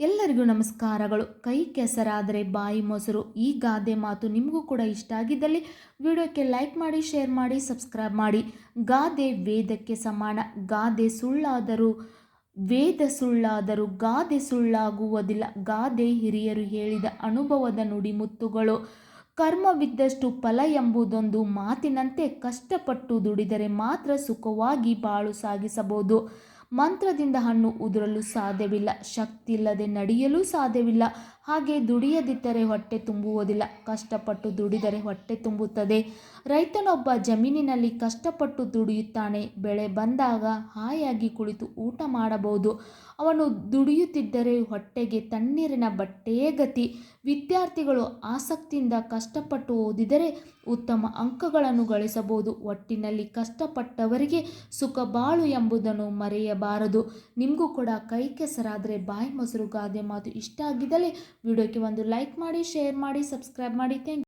ಎಲ್ಲರಿಗೂ ನಮಸ್ಕಾರಗಳು. ಕೈ ಕೆಸರಾದರೆ ಬಾಯಿ ಮೊಸರು, ಈ ಗಾದೆ ಮಾತು ನಿಮಗೂ ಕೂಡ ಇಷ್ಟ ಆಗಿದ್ದಲ್ಲಿ ವಿಡಿಯೋಕ್ಕೆ ಲೈಕ್ ಮಾಡಿ, ಶೇರ್ ಮಾಡಿ, ಸಬ್ಸ್ಕ್ರೈಬ್ ಮಾಡಿ. ಗಾದೆ ವೇದಕ್ಕೆ ಸಮಾನ. ಗಾದೆ ಸುಳ್ಳಾದರೂ, ವೇದ ಸುಳ್ಳಾದರೂ ಗಾದೆ ಸುಳ್ಳಾಗುವುದಿಲ್ಲ. ಗಾದೆ ಹಿರಿಯರು ಹೇಳಿದ ಅನುಭವದ ನುಡಿಮುತ್ತುಗಳು. ಕರ್ಮವಿದ್ದಷ್ಟು ಫಲ ಎಂಬುದೊಂದು ಮಾತಿನಂತೆ ಕಷ್ಟಪಟ್ಟು ದುಡಿದರೆ ಮಾತ್ರ ಸುಖವಾಗಿ ಬಾಳು ಸಾಗಿಸಬಹುದು. ಮಂತ್ರದಿಂದ ಹಣ್ಣು ಉದುರಲು ಸಾಧ್ಯವಿಲ್ಲ. ಶಕ್ತಿ ಇಲ್ಲದೆ ನಡೆಯಲು ಸಾಧ್ಯವಿಲ್ಲ. ಹಾಗೆ ದುಡಿಯದಿದ್ದರೆ ಹೊಟ್ಟೆ ತುಂಬುವುದಿಲ್ಲ. ಕಷ್ಟಪಟ್ಟು ದುಡಿದರೆ ಹೊಟ್ಟೆ ತುಂಬುತ್ತದೆ. ರೈತನೊಬ್ಬ ಜಮೀನಿನಲ್ಲಿ ಕಷ್ಟಪಟ್ಟು ದುಡಿಯುತ್ತಾನೆ. ಬೆಳೆ ಬಂದಾಗ ಹಾಯಾಗಿ ಕುಳಿತು ಊಟ ಮಾಡಬಹುದು. ಅವನು ದುಡಿಯುತ್ತಿದ್ದರೆ ಹೊಟ್ಟೆಗೆ ತಣ್ಣೀರಿನ ಬಟ್ಟೆಯೇ ಗತಿ. ವಿದ್ಯಾರ್ಥಿಗಳು ಆಸಕ್ತಿಯಿಂದ ಕಷ್ಟಪಟ್ಟು ಓದಿದರೆ ಉತ್ತಮ ಅಂಕಗಳನ್ನು ಗಳಿಸಬಹುದು. ಒಟ್ಟಿನಲ್ಲಿ ಕಷ್ಟಪಟ್ಟವರಿಗೆ ಸುಖ ಬಾಳು ಎಂಬುದನ್ನು ಮರೆಯಬಾರದು. ನಿಮಗೂ ಕೂಡ ಕೈ ಕೆಸರಾದರೆ ಬಾಯಿ ಮೊಸರು ಗಾದೆ ಮಾತು ಇಷ್ಟ ಆಗಿದ್ದಲ್ಲಿ ವಿಡಿಯೋಕ್ಕೆ ಒಂದು ಲೈಕ್ ಮಾಡಿ ಶೇರ್ ಮಾಡಿ ಸಬ್ಸ್ಕ್ರೈಬ್ ಮಾಡಿ. ಥ್ಯಾಂಕ್